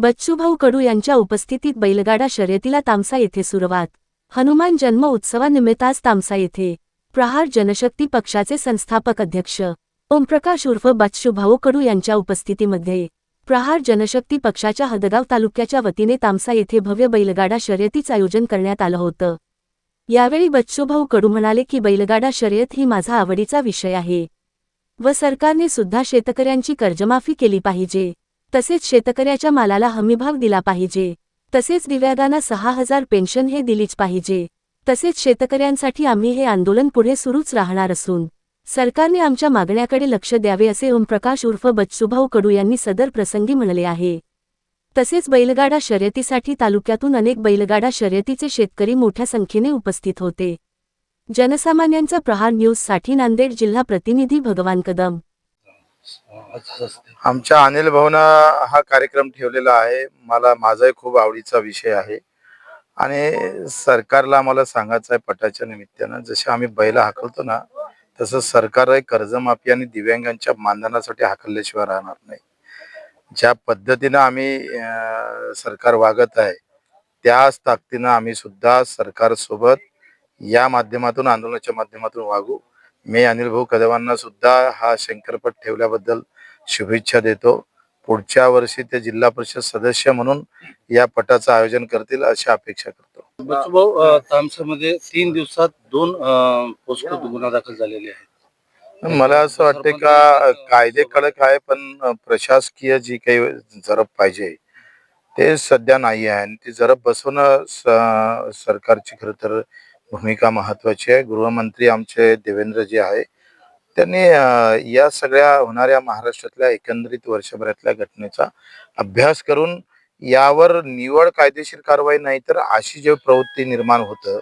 बच्चूभाऊ कडू यांच्या उपस्थितीत बैलगाडा शर्यतीला तामसा येथे सुरुवात. हनुमान जन्म उत्सवानिमित्त आज तामसा येथे. प्रहार जनशक्ती पक्षाचे संस्थापक अध्यक्ष. ओमप्रकाश उर्फ बच्चूभाऊ कडू यांच्या उपस्थितीमध्ये. प्रहार जनशक्ती पक्षाच्या हदगाव तालुक्याच्या वतीने तामसा येथे भव्य बैलगाडा शर्यतीचं आयोजन करण्यात आलं होतं. यावेळी बच्चूभाऊ कडू म्हणाले की बैलगाडा शर्यत ही माझा आवडीचा विषय आहे. व सरकारने सुद्धा शेतकऱ्यांची कर्जमाफी केली पाहिजे. तसेच शेतकऱ्याच्या मालाला हमीभाव दिला पाहिजे. तसेच दिव्यांगांना सहा हजार पेन्शन हे दिलीच पाहिजे. तसेच शेतकऱ्यांसाठी आम्ही हे आंदोलन पुढे सुरूच राहणार असून सरकारने आमच्या मागण्याकडे लक्ष द्यावे असे ओमप्रकाश उर्फ बच्चूभाऊ कडू यांनी सदर प्रसंगी म्हणले आहे. तसेच बैलगाडा शर्यतीसाठी तालुक्यातून अनेक बैलगाडा शर्यतीचे शेतकरी मोठ्या संख्येने उपस्थित होते. जनसामान्यांचा प्रहार न्यूजसाठी नांदेड जिल्हा प्रतिनिधी भगवान कदम. आमच्या अनिल भाऊनं हा कार्यक्रम ठेवलेला आहे. मला माझाही खूप आवडीचा विषय आहे. आणि सरकारला मला सांगायचं आहे पटाच्या निमित्तानं जसे आम्ही बैल हाकलतो ना तसं सरकार कर्जमाफी आणि दिव्यांगांच्या मानधनासाठी हाकलल्याशिवाय राहणार नाही. ज्या पद्धतीनं आम्ही सरकार वागत आहे त्याच ताकदीनं आम्ही सुद्धा सरकारसोबत या माध्यमातून आंदोलनाच्या माध्यमातून वागू. मी अनिल भाऊ कदमांना सुद्धा हा शंकरपट ठेवल्याबद्दल शुभेच्छा देतो. पुढच्या वर्षी ते जिल्हा परिषद सदस्य म्हणून या पटाचं आयोजन करतील अशी अपेक्षा करतो. बच्चूभाऊ तामसामध्ये तीन दिवसात दोन पोस्को गुन्हा दाखल झालेले आहेत. मला असं वाटतं का कायदे कडक आहे पण प्रशासकीय जी काही जरब पाहिजे ते सध्या नाही आहे. आणि ती जरब बसवणं सरकारची खरं तर भूमिका महत्वाची आहे. गृहमंत्री आमचे देवेंद्रजी आहे. त्यांनी या सगळ्या होणाऱ्या महाराष्ट्रातल्या एकंदरीत वर्षभरातल्या घटनेचा अभ्यास करून यावर निवड कायदेशीर कारवाई नाही तर अशी जे प्रवृत्ती निर्माण होतं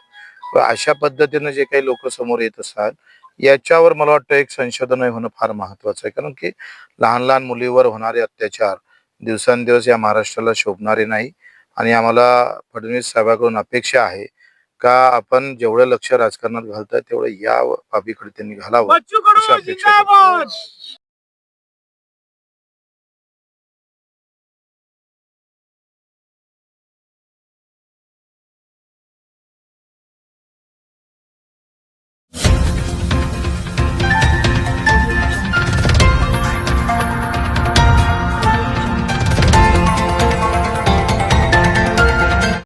अशा पद्धतीनं जे काही लोक समोर येत असतात याच्यावर मला वाटतं एक संशोधन होणं फार महत्वाचं आहे. कारण की लहान लहान मुलीवर होणारे अत्याचार दिवसांदिवस या महाराष्ट्राला शोभणारे नाही आणि आम्हाला फडणवीस साहेबांकडून अपेक्षा आहे का आपण जेवढं लक्ष राजकारणात घालतोय तेवढं या बाबीकडे त्यांनी घालावं अशी अपेक्षा.